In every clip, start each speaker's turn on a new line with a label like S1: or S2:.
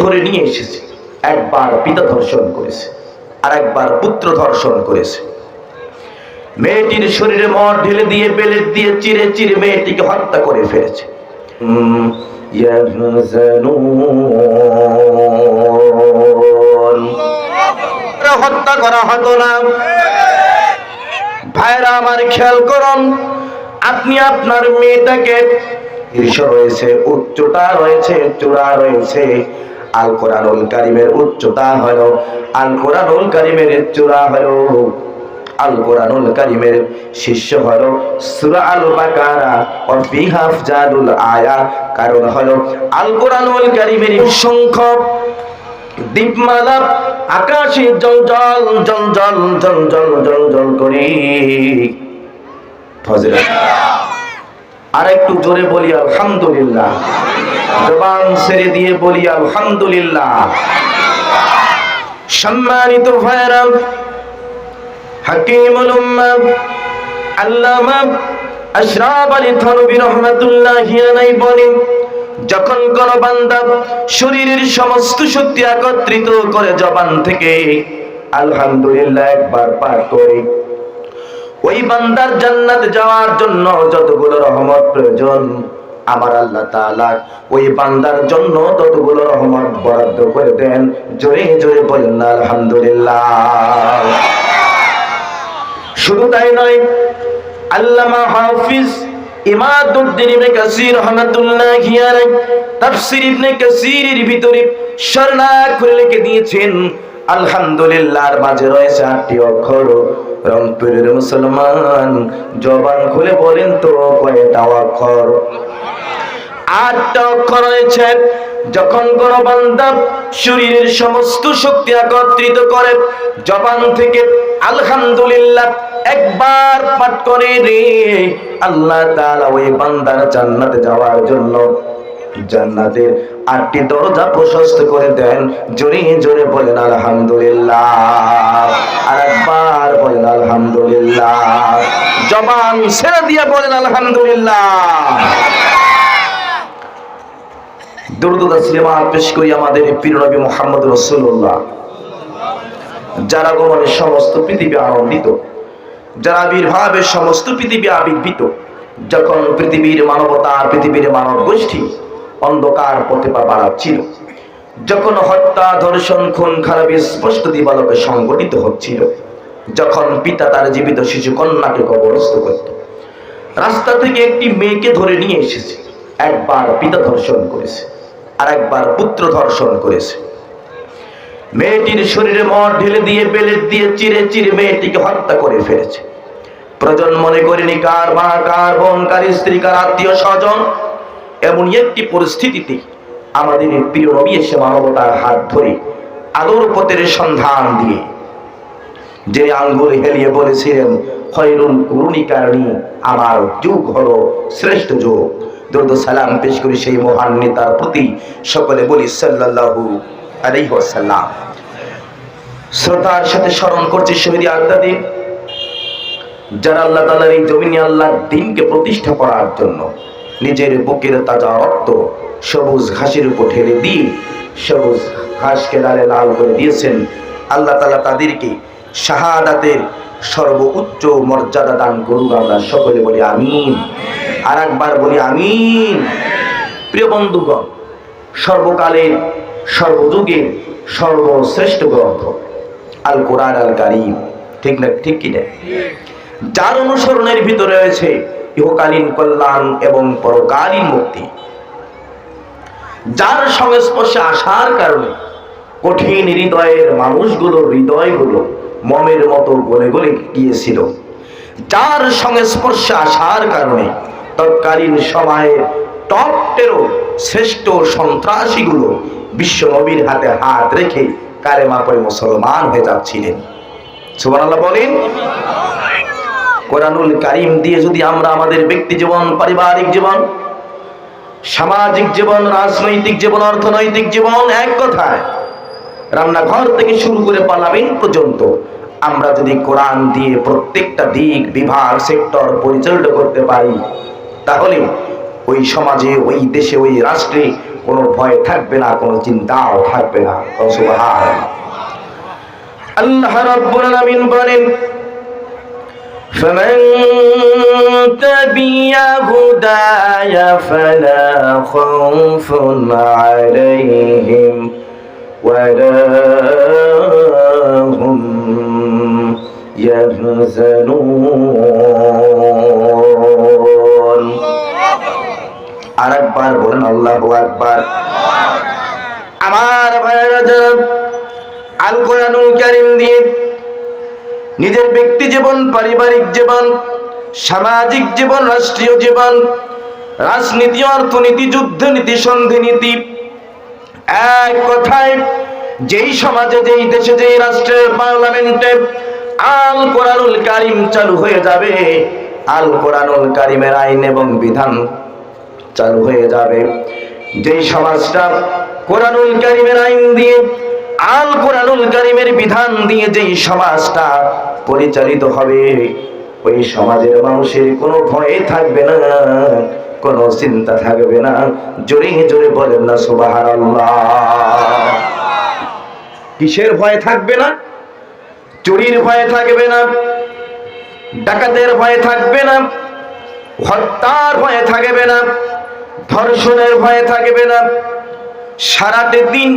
S1: ধরে নিয়ে এসেছে। একবার পিতা ধর্ষণ করেছে আর একবার পুত্র ধর্ষণ করেছে। মেয়েটির শরীরে মদ ঢেলে দিয়ে বেলেট দিয়ে চিরে চিরে মেয়েটিকে হত্যা করে ফেলেছে। হত্যা করা হতো না। ভাইরা আমার খেয়াল করুন আপনি আপনার মেয়েটাকে রয়েছে উচ্চতা রয়েছে চূড়া রয়েছে আল কোরআনুল কারিমের উচ্চতা হয় আল কোরআনুল কারিমের চূড়া হয় আল কোরআনুল কারিমের শিষ্য হল সুরা আল বাকারা অর বিহাফ জাদুল আয়া। কারণ হল আল কোরআনুল কারিমের সংখ্য দীপমালা আকাশে জঞ্জল জঞ্জল জঞ্জল জঞ্জল করে। ফজরে আর একটু জোরে বলি, আলহামদুলিল্লাহ। জবান ছেড়ে দিয়ে বলি, আলহামদুলিল্লাহ। সম্মানিত ভাইরাম হাকিমুল উম্মা, আল্লামা আশরাফ আলী থানবী রহমাতুল্লাহি আলাইহি বলেন, যখন কোন বান্দা শরীরের সমস্ত শক্তি একত্রিত করে জবান থেকে, আলহামদুলিল্লাহ একবার পাঠ করে। ওই বান্দার জান্নাতে যাওয়ার জন্য যতগুলো রহমত প্রয়োজন, আমার আল্লাহ ওই বান্দার জন্য ততগুলো রহমত বরাদ্দ করে দেন। জোরে জোরে বলেন, আলহামদুলিল্লাহ। শুধু তাই নয়, আল্লামা হাফিজ ইমাদউদ্দিন ইবনে কাসির রাহমাতুল্লাহি আলাইহি তাফসীর ইবনে কাসিরের ভিতরে শরণাক করে লিখে দিয়েছেন, আলহামদুলিল্লাহর মাঝে রয়েছে আটটি অক্ষর। রংপুরের মুসলমান, জবান খুলে বলেন তো কয়টা অক্ষর? আটটা অক্ষর রয়েছে। যখন কোন বান্দা শরীরের সমস্ত শক্তি একত্রিত করে, জবান থেকে আলহামদুলিল্লাহ একবার পাঠ করে রে, আল্লাহ তাআলা ওই বান্দার জান্নাতে যাওয়ার জন্য জান্নাতের আটটি দরজা প্রশস্ত করে দেন। জোরে জোরে বলেন, আলহামদুলিল্লাহ। আর একবার বলেন, আলহামদুলিল্লাহ। জবান ছেড়ে দিয়ে বলেন, আলহামদুলিল্লাহ। দুরুদুদা সিনেমা পেশ করি আমাদের প্রিয় নবী মোহাম্মদ রসুল্লাহ যারা গমনের সমস্ত পৃথিবী আনন্দিত, যারা আবির্ভাবের সমস্ত পৃথিবী আবির্ভূত, যখন পৃথিবীর মানবতা পৃথিবীর মানব গোষ্ঠী অন্ধকার পথে পা যখন হত্যা, ধর্ষণ, খুন, খারাপি স্পষ্ট দিবালকে সংগঠিত হচ্ছিল, যখন পিতা তার জীবিত শিশু কন্যাকে কবরস্থ করত। রাস্তা থেকে একটি মেয়েকে ধরে নিয়ে এসেছে। একবার পিতা ধর্ষণ করেছে, আর একবার পুত্র ধর্ষণ করেছে। মেয়েটির শরীরে মদ ঢেলে দিয়ে বেলেট দিয়ে চিরে চিরে মেয়েটিকে হত্যা করে ফেলেছে। প্রজন মনে করেনি কার মা, কার বোন, কার স্ত্রী, কার আত্মীয় স্বজন এমন একটি পরিস্থিতিতে আমাদের প্রিয় নবী এসে মানবতার হাত ধরে আলোর পথের সন্ধান দিয়ে যে আঙ্গুল হেলিয়ে বলেছিলেন আমার যুগ হলো শ্রেষ্ঠ যুগ। দ্রুত সালাম পেশ করি সেই মহান নেতার প্রতি সকলে বলি, সাল্লাল্লাহু আলাইহি ওয়াসাল্লাম। শ্রদ্ধার সাথে স্মরণ করছি শহীদ আত্মাদের যারা আল্লাহ তাআলার এই জমিনে আল্লাহর দিনকে প্রতিষ্ঠা করার জন্য নিজের বুকের তাজা রক্ত সবুজ ঘাসের উপর ঢেলে দিয়ে সবুজ ঘাসকে লালে লাল করে দিয়েছেন। আল্লাহ তালা তাদেরকে শাহাদাতের সর্বোচ্চ মর্যাদা দান করুক আমরা সকলে বলি আমিন। আর একবার বলি আমিন। প্রিয় বন্ধুগণ, সর্বকালের, সর্বযুগের সর্বশ্রেষ্ঠ গ্রন্থ আল কোরআন আল কারিম ঠিক না, ঠিক কি না? যার অনুসরণের ভিতরে রয়েছে ইহকালীন কল্যাণ এবং পরকালীন মুক্তি। যার সংস্পর্শে আসার কারণে কঠিন হৃদয়ের মানুষগুলো হৃদয়গুলো মমের মতো গলে গলে গিয়েছিল। যার সংস্পর্শে আসার কারণে তৎকালীন সময়ের টপ টেরো শ্রেষ্ঠ সন্ত্রাসীগুলো বিশ্ব নবীর হাতে হাত রেখে কালেমা পরে মুসলমান হয়ে যাচ্ছিলেন। সুবহানাল্লাহ বলেন কোরআনুল কারিম দিয়ে যদি আমরা আমাদের ব্যক্তি জীবন, পারিবারিক জীবন, সামাজিক জীবন, রাজনৈতিক জীবন, অর্থনৈতিক জীবন, এক কথায় রান্নাঘর থেকে শুরু করে পার্লামেন্ট পর্যন্ত আমরা যদি কোরআন দিয়ে প্রত্যেকটা দিক, বিভাগ, সেক্টর পরিচালিত করতে পারি, তাহলে ওই সমাজে, ওই দেশে, ওই রাষ্ট্রে কোনো ভয় থাকবে না, কোনো চিন্তাও থাকবে না। আল্লাহ রাব্বুল আলামিন বলেন فمن تبع هداي فلا خوف عليهم ولا هم يحزنون আরেকবার বলেন আল্লাহু আকবার আমার ভাইরা আল কোরআনুল কারীম দিয়ে নিজের ব্যক্তি জীবন, পারিবারিক জীবন, সামাজিক জীবন, রাষ্ট্রীয় জীবন, রাজনীতি, অর্থনীতি, যুদ্ধনীতি, সন্ধিনীতি। এক কথায়, যেই সমাজে, যেই দেশে, যেই রাষ্ট্রের পার্লামেন্টে আল কোরআনুল কারিম চালু হয়ে যাবে, আল কোরআনুল কারিমের আইন এবং বিধান চালু হয়ে যাবে। যেই সমাজটা কোরআনুল কারিমের আইন দিয়ে আল কোরআনুল কারিমের বিধান দিয়ে যেই সমাজটা পরিচালিত হবে, ওই সমাজের মানুষের কোনো ভয় থাকবে না, কোনো চিন্তা থাকবে না। জোরে জোরে বলেন না সুবাহার কিসের ভয় থাকবে না? চুরির ভয় থাকবে না, ডাকাতের ভয় থাকবে না, হত্যার ভয় থাকবে না, ধর্ষণের ভয় থাকবে না। সারাটি দিন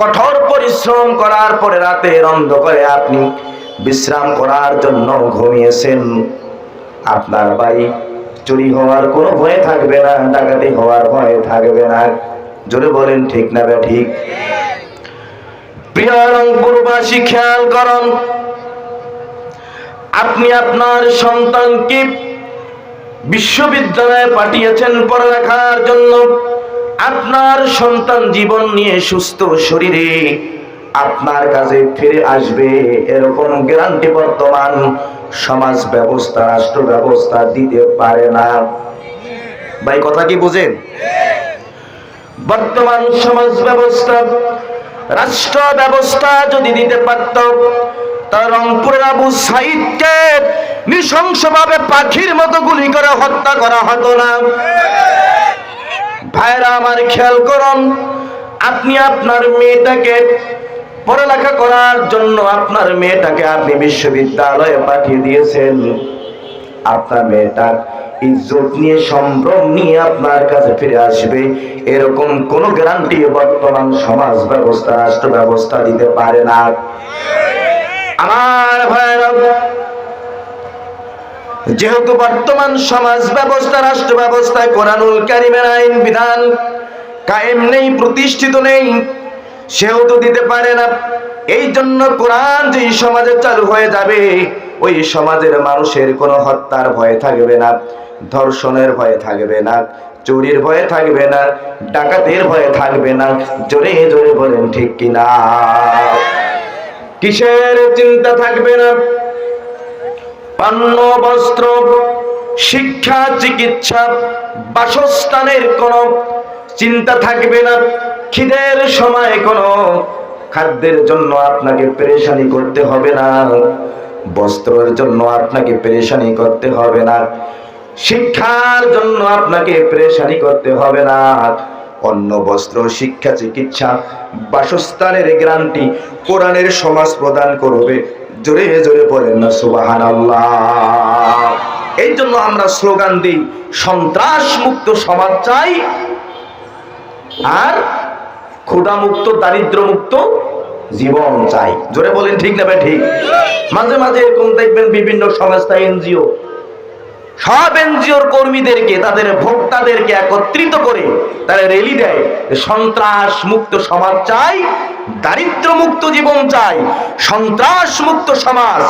S1: কঠোর পরিশ্রম করার পরে রাতের অন্ধকারে আপনি বিশ্রাম করার জন্য ঘুমিয়েছেন। আপনার বাড়ি চুরি হওয়ার কোনো ভয় থাকবে না, ডাকাতি হওয়ার ভয় থাকবে না। জোরে বলেন, ঠিক না বে, ঠিক? প্রিয় খেয়াল করুন, আপনি আপনার সন্তানকে বিশ্ববিদ্যালয়ে পাঠিয়েছেন পড়ালেখার জন্য। আপনার সন্তান জীবন নিয়ে সুস্থ শরীরে আপনার কাছে ফিরে আসবে, এরকম গ্যারান্টি বর্তমান সমাজ ব্যবস্থা, রাষ্ট্র ব্যবস্থা দিতে পারে না। ভাই, কথা কি বুঝেন? বর্তমান সমাজ ব্যবস্থা, রাষ্ট্র ব্যবস্থা যদি দিতে পারত পাখির মতো গুলি করে হত্যা করা হতো না। ভাইরা আমার খেয়াল করুন, আপনি আপনার মেয়েটাকে পড়ালেখা করার জন্য আপনার মেয়েটাকে আপনি বিশ্ববিদ্যালয়ে পাঠিয়ে দিয়েছেন। আপনার মেয়েটা ইজ্জত নিয়ে, সম্ভ্রম নিয়ে আপনার কাছে ফিরে আসবে। এরকম কোন গ্যারান্টি বর্তমান সমাজ ব্যবস্থা, রাষ্ট্র ব্যবস্থা দিতে পারে না। আমার ভাইরা যেহেতু বর্তমান সমাজ ব্যবস্থা, রাষ্ট্র ব্যবস্থায় কোরআনুল কারিমের আইন, বিধান কায়েম নেই, প্রতিষ্ঠিত নেই, সেহেতু দিতে পারে না। এই জন্য কোরআন যে সমাজে চালু হয়ে যাবে, ওই সমাজের মানুষের কোনো হত্যার ভয় থাকবে না, ধর্ষণের ভয় থাকবে না, চুরির ভয় থাকবে না, ডাকাতের ভয়ে থাকবে না। জোরে জোরে বলেন, ঠিক কিনা? কিসের চিন্তা থাকবে না? পান্ন বস্ত্র, শিক্ষা, চিকিৎসা, বাসস্থানের কোনো চিন্তা থাকবে না। খিদের সময় কোনো খাদ্যের জন্য আপনাকে পেরেশানি করতে হবে না। বস্ত্রের জন্য আপনাকে পেরেশানি করতে হবে না। শিক্ষার জন্য আপনাকে পেরেশানি করতে হবে না। অন্ন, বস্ত্র, শিক্ষা, চিকিৎসা, বাসস্থানের গ্রান্টি কোরআনের সমাজ প্রদান করবে। জোরে জোরে বলেন না সুবাহান এই জন্য আমরা স্লোগান দিই সন্ত্রাস মুক্ত সমাজ চাই আর ক্ষুদা মুক্ত দারিদ্র মুক্ত জীবন চাই। জোরে বলেন ঠিক না ভাই, ঠিক? মাঝে মাঝে এরকম দেখবেন বিভিন্ন সংস্থা, এনজিও, সব এনজিওর কর্মীদেরকে, তাদের ভোক্তাদেরকে একত্রিত করে তারা রেলি দেয় সন্ত্রাস মুক্ত সমাজ চাই দারিদ্র মুক্ত জীবন চাই সন্ত্রাস মুক্ত সমাজ।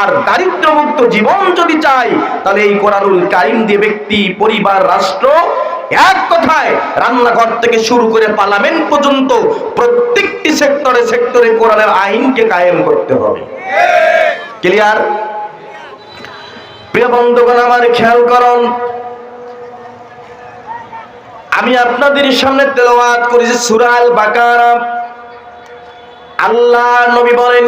S1: আর দারিদ্র মুক্ত জীবন যদি চাই, তাহলে এই কোরআনুল কারিম দিয়ে ব্যক্তি, পরিবার, রাষ্ট্র এক কথায় রান্নাঘর থেকে শুরু করে পার্লামেন্ট পর্যন্ত প্রত্যেকটি সেক্টরে সেক্টরে কোরআনের আইনকে কায়েম করতে হবে। ক্লিয়ার? প্রিয় বন্ধুগণ, আমার খেয়াল করুন, আমি আপনাদের সামনে তেলাওয়াত করেছি সুরাল বাকারা আল্লাহ নবী বলেন,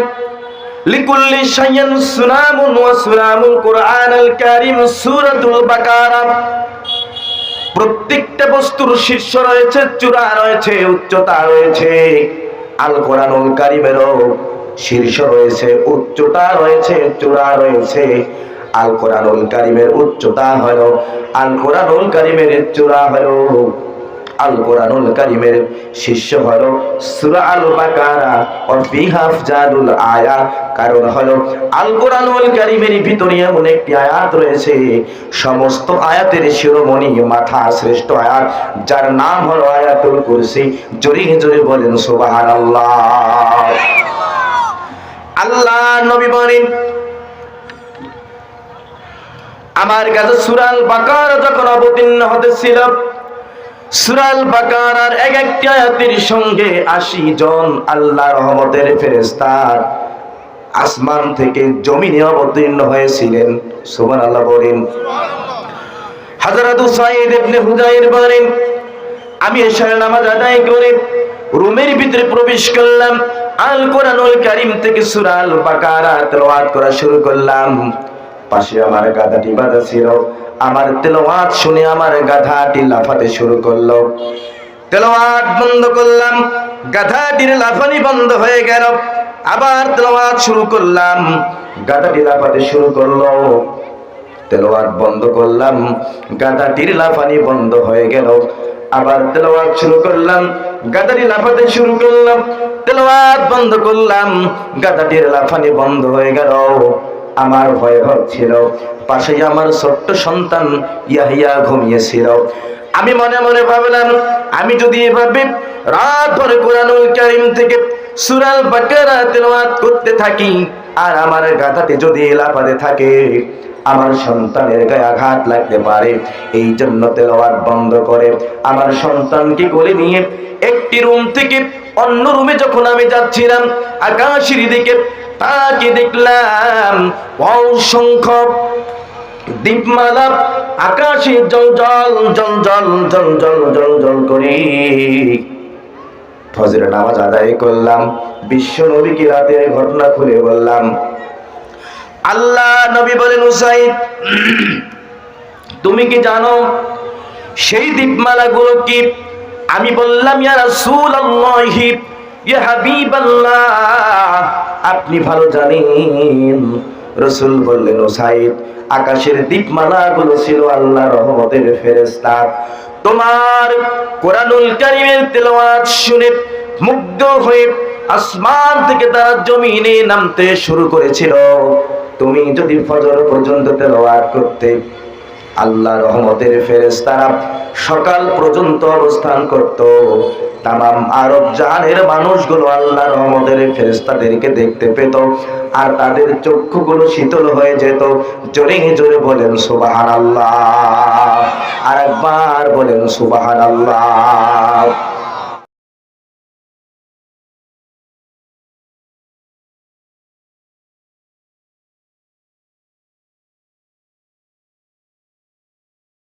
S1: লিকুল্লি শাইইন সুনামুন ওয়া সুনামুল কুরআনুল কারীম সূরাতুল বাকারা। প্রত্যেকটা বস্তুর শীর্ষ রয়েছে, চূড়া রয়েছে, উচ্চতা রয়েছে। আল কোরআনুল কারিমেরও শীর্ষ রয়েছে, উচ্চতা রয়েছে, চূড়া রয়েছে। আল কোরআনুল কারিমের উচ্চতা হলো আল কোরআনুল কারিমের চূড়া হলো। আল কোরআনুল কারিমের শীর্ষ হলো সূরা আল বাকারা ও ফিহা আফজালুল আয়া। কারণ হলো আল কোরআনুল কারিমের ভিতরে এমন একটি আয়াত রয়েছে, সমস্ত আয়াতের শিরোমণি মাথা শ্রেষ্ঠ আয়াত, যার নাম হলো আয়াতুল কুরসি। জোরে জোরে বলেন, সুবহানাল্লাহ। আল্লাহ নবী বলেন, আমার কাছে সুরাল বাকার যখন অবতীর্ণ হতেছিল সুরাল বাকারার এক একটি আয়াতের সঙ্গে আশি জন আল্লাহ রহমতের ফেরেস্তার আসমান থেকে জমিনে অবতীর্ণ হয়েছিলেন। সুমান আল্লাহ বলেন। হাজারাত সাইদ ইবনে হুজাইর বলেন, আমি এশার নামাজ আদায় করে রুমের ভিতরে প্রবেশ করলাম আল কোরআনুল কারীম থেকে সূরা আল বাকারা তেলাওয়াত করা শুরু করলাম। পাশে আমার গাধাটি বাঁধা ছিল। আমার তেলাওয়াত শুনে আমার গাধাটি লাফাতে শুরু করল। তেলাওয়াত বন্ধ করলাম, গাধাটির লাফানি বন্ধ হয়ে গেল। আবার তেলাওয়াত শুরু করলাম, গাধাটি লাফাতে শুরু করল। তেলাওয়াত বন্ধ করলাম, গাধাটির লাফানি বন্ধ হয়ে গেল। আবার তেলাওয়াত শুরু করলাম, গাধাটি লাফাতে শুরু করলাম। তেলোয়াত বন্ধ করলাম, গাধাটির লাফানি বন্ধ হয়ে গেল। আমার ভয় হচ্ছিল। পাশে আমার ছোট্ট সন্তান ইয়াহিয়া ঘুমিয়েছিল। আমি মনে মনে ভাবলাম, আমি যদি এভাবে রাত ভরে কোরআনুল কারিম থেকে সুরাল বাকারা তেলাওয়াত করতে থাকি, আর আমার গাধাতে যদি লাফাতে থাকে, আমার সন্তানের গায়ে আঘাত লাগতে পারে। এই জন্য তেলাওয়াত বন্ধ করে আমার সন্তানকে কোলে নিয়ে একটি রুম থেকে অন্য রুমে যখন আমি যাচ্ছিলাম, আকাশের দিকে তাকে দেখলাম। অসংখ্য দীপমালা আকাশে জঞ্জল জঞ্জল জঞ্জল জঞ্জল করি। ফজরের নামাজ আদায় করলাম, বিশ্ব নবীকে রাতের ঘটনা খুলে বললাম। আল্লাহ নবী বলেন, উসাইদ, তুমি কি জানো সেই দীপমালা গুলো কি? আমি বললাম, ইয়া রাসূলুল্লাহি, ইয়া হাবিবাল্লাহ। আপনি ভালো জানেন। রসুল বললেন ওসাইদ আকাশের দীপমালা গুলো ছিল আল্লাহ রহমতের ফেরেস্তা তোমার কোরআনুল কারিমের তেলাওয়াত শুনে মুগ্ধ হয়ে আসমান থেকে তারা জমিনে নামতে শুরু করেছিল। তুমি যদি ফজর পর্যন্ত তেলাওয়াত করতে আল্লাহ রহমতের ফেরেস্তারা সকাল পর্যন্ত অবস্থান করত। তামাম আরব জাহানের মানুষগুলো আল্লাহ রহমতের ফেরেস্তাদেরকে দেখতে পেত আর তাদের চক্ষুগুলো শীতল হয়ে যেত। জোরে জোরে বলেন সুবাহান আল্লাহ আর একবার বলেন সুবাহান আল্লাহ